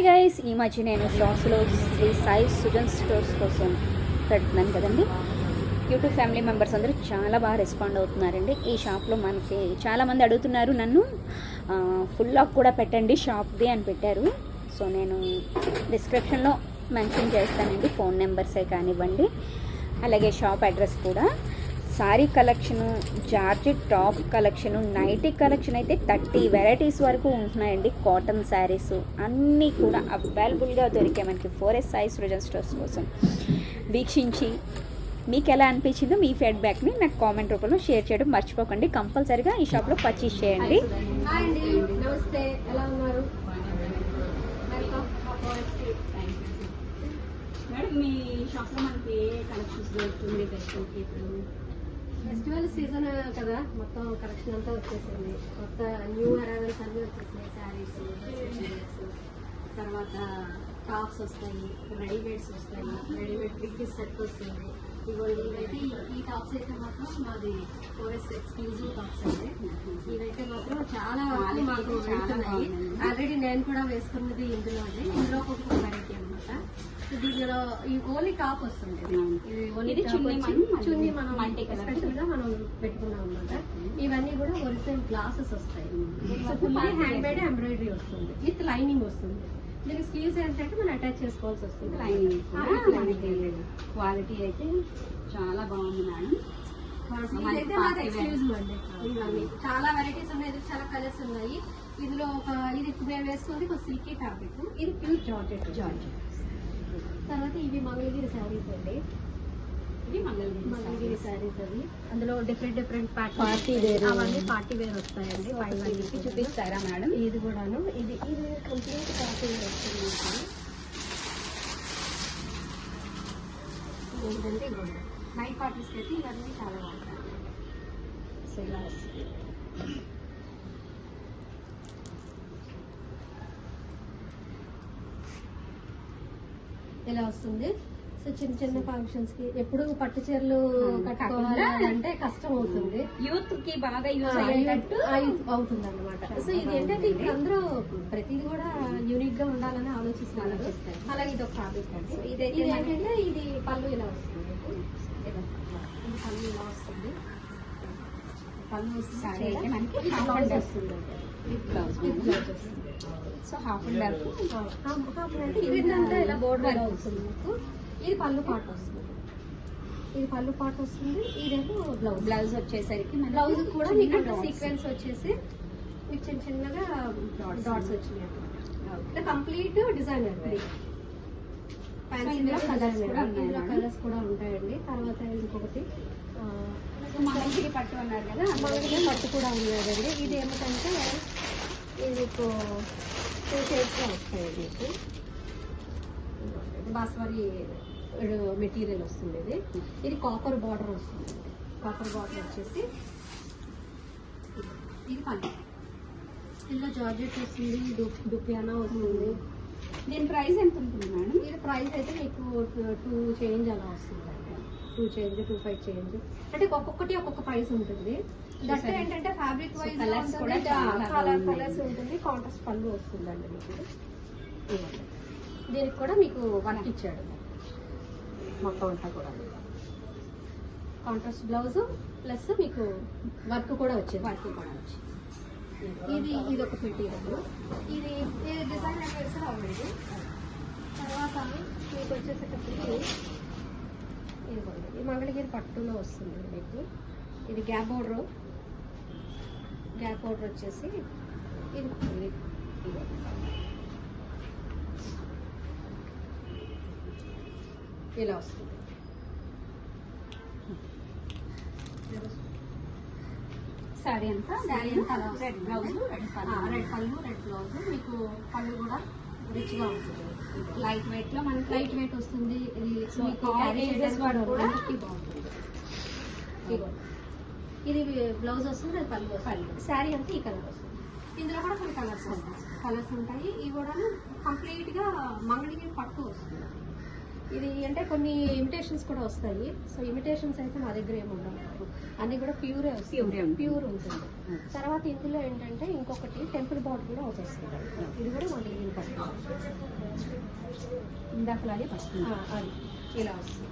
Hi guys ఈ మధ్య నేను షాప్స్లో శ్రీ సాయి సుజన్ స్టోర్స్ కోసం పెడుతున్నాను కదండి. యూట్యూబ్ ఫ్యామిలీ మెంబర్స్ అందరూ చాలా బాగా రెస్పాండ్ అవుతున్నారండి. ఈ షాప్లో మనకి చాలామంది అడుగుతున్నారు నన్ను. ఫుల్ లాక్ కూడా పెట్టండి షాప్ది అని పెట్టారు. సో నేను డిస్క్రిప్షన్లో మెన్షన్ చేస్తానండి ఫోన్ నెంబర్సే కానివ్వండి. అలాగే షాప్ అడ్రస్ కూడా. Sari collection georgette top collection nighty collection అయితే థర్టీ వెరైటీస్ వరకు ఉంటున్నాయండి కాటన్ శారీస్. అన్నీ కూడా అవైలబుల్గా దొరికాయి మనకి four S size Srujan stores కోసం. వీక్షించి మీకు ఎలా అనిపించిందో మీ ఫీడ్బ్యాక్ని నాకు కామెంట్ రూపంలో షేర్ చేయడం మర్చిపోకండి. కంపల్సరిగా ఈ షాప్లో పర్చేస్ చేయండి. హాయ్ అండి నమస్తే. ఎలా ఉన్నారు? వెల్కమ్ మేడం మీ షాప్లో మనకి కలెక్షన్స్ దొరుకుతుంది? ఇప్పుడు ఫెస్టివల్ సీజన్ కదా మొత్తం కలెక్షన్ అంతా వచ్చేసింది. కొత్త న్యూ అరైవల్స్ అన్నీ వచ్చేసినాయి శారీస్ తర్వాత టాప్స్ వస్తాయి రెడీమేడ్స్ వస్తాయి రెడీమేడ్ బిగ్ సెట్ వస్తుంది. ఇవ్వండి ఇవైతే ఈ- టాప్స్ అయితే మాత్రం మాది ఫోరెస్ ఎక్స్క్లూజివ్ టాప్స్ అండి. ఇవైతే మాత్రం చాలా వరకు మాకు వెళ్తున్నాయి. ఆల్రెడీ నేను కూడా వేసుకున్నది ఇందులో ఇందులో ఒక వెరైటీ అనమాట ఈ ఓన్లీ టాప్ వస్తుంది. ఇది ఇది చున్నీ మనం-. స్పెషల్గా మనం పెట్టుకున్నాం అనమాట ఇవన్నీ కూడా ఒరిజినల్ గ్లాసెస్ వస్తాయి. హ్యాండ్ మేడ్ ఎంబ్రాయిడరీ వస్తుంది. విత్ లైనింగ్ వస్తుంది. దీనికి స్లీవ్స్ ఏంటంటే మనం అటాచ్ చేసుకోవాల్సి వస్తుంది. లైనింగ్ క్వాలిటీ అయితే చాలా బాగుంది మేడం. చాలా వెరైటీస్ ఉన్నాయి. ఇది చాలా కలర్స్ ఉన్నాయి. ఇందులో ఒక ఇది మేము వేసుకుంది ఒక సిల్కీ ఫ్యాబ్రిక్ ఇది ప్యూర్ జార్జెట్ జార్జ్ తర్వాత ఇవి మంగళగిరి శారీస్ అండి. ఇది మంగళగిరి మంగళగిరి శారీస్ అవి. అందులో డిఫరెంట్ డిఫరెంట్ Party wear. అవన్నీ పార్టీ వేర్ వస్తాయండి. ఫైవ్ చూపించి చూపిస్తారా మేడం? ఇది కూడాను. ఇది ఇది కంప్లీట్ పార్టీ వేర్ వస్తుంది. ఏంటంటే నైట్ పార్టీస్కి అయితే ఇవన్నీ చాలా బాగుంటాయి. సో ఇలా ఇలా వస్తుంది? సో చిన్న చిన్న ఫంక్షన్స్కి ఎప్పుడు పట్టు చీరలు కట్టుకోవాలి అంటే కష్టం అవుతుంది. యూత్కి బాగా యూజ్ అయ్యేటట్టు అవుతుంది అనమాట సో ఇది ఏంటంటే ఇప్పుడు అందరూ ప్రతిది కూడా యూనిక్గా ఉండాలని ఆలోచిస్తున్నారు. అలాగే ఇది ఒక ఫ్యాబ్రిక్ ఇది ఏంటంటే ఇది పళ్ళు ఇలా వస్తుంది. ఇది పళ్ళు ఇలా వస్తుంది. పళ్ళు వస్తుంది. సో హాఫ్ అండ్ హాఫ్ అంటే ఇదంతా ఇలా బోర్డర్ ఇలా వస్తుంది మీకు ఇది పళ్ళు పాట వస్తుంది ఇది పళ్ళు పాట వస్తుంది ఇదేమో బ్లౌజ్ బ్లౌజ్ వచ్చేసరికి బ్లౌజ్ కూడా మీకు సీక్వెన్స్ వచ్చేసి మీకు చిన్న చిన్నగా డాట్స్ వచ్చినాయి Okay. కంప్లీట్ డిజైన్ అండి ఇందులో కూడా ఇందులో. కలర్స్ కూడా ఉంటాయండి. తర్వాత ఇంకొకటి మంగళగిరి పట్టు అన్నారు కదా మనకి పట్టు కూడా ఉన్నదండి. ఇది ఏమిటంటే ఇది టూ షేడ్స్లో వస్తాయండి మీకు. బాస్వారి మెటీరియల్ వస్తుంది ఇది. ఇది కాపర్ బార్డర్ వస్తుంది. కాపర్ బార్డర్ వచ్చేసి ఇది పళ్ళు. ఇందులో జార్జెట్ వస్తుంది డుపియానా వస్తుంది. దీని ప్రైస్ ఎంత ఉంటుంది మేడం? ఇది ప్రైస్ అయితే మీకు టూ చేంజ్ అలా వస్తుంది two change two five change. అంటే ఒక్కొక్కటి ఒక్కొక్క ప్రైస్ ఉంటుంది. దట్ సరే. ఏంటంటే ఫ్యాబ్రిక్ వైజ్ చాలా కలర్. కలర్స్ ఉంటుంది కాంట్రాస్ట్ పళ్ళు వస్తుందండి మీకు. దీనికి కూడా మీకు వర్క్ ఇచ్చాడు. మొత్తం అంతా కూడా. కాంట్రాస్ట్ బ్లౌజ్ ప్లస్ మీకు వర్క్ కూడా వచ్చింది. వర్క్ కూడా వచ్చి ఇది ఇది ఒక మెటీరియల్ ఇది ఇది డిజైన్ అనేది ఆల్రెడీ తర్వాత మీకు వచ్చేసేటప్పటికి ఇదిగోండి ఈ మంగళగిరి పట్టులో వస్తుంది మీకు. ఇది గ్యాప్ బోర్డర్ గ్యాప్ బోర్డర్ వచ్చేసి ఇది. ఇలా వస్తుంది. సారీ అంతా శారీ అంతా రెడ్ బ్లౌజ్ రెడ్ రెడ్ పళ్ళు. Red blouse. మీకు పళ్ళు కూడా రిచ్గా ఉంటుంది లైట్ వెయిట్లో మనకి లైట్ వెయిట్ వస్తుంది. ఇది కూడా బాగుంటుంది. బ్లౌజ్ వస్తుంది అది పళ్ళు వస్తుంది. శారీ అంతా ఈ కలర్ వస్తుంది. ఇందులో కూడా కొన్ని కలర్స్ వస్తాయి కలర్స్ ఉంటాయి. ఇవి కూడా కంప్లీట్గా మంగళగిరి పట్టు వస్తుంది. ఇది అంటే కొన్ని ఇమిటేషన్స్ కూడా వస్తాయి. సో ఇమిటేషన్స్ అయితే మా దగ్గర ఏమి ఉండవు అన్ని కూడా ప్యూరే వస్తాయి. ప్యూర్ ఉంటుంది. తర్వాత ఇందులో ఏంటంటే ఇంకొకటి టెంపుల్ బాట్ కూడా వచ్చేస్తుంది ఇది కూడా మా దగ్గర పడుతుంది. ఇందాకలాగే అది. ఇలా వస్తుంది.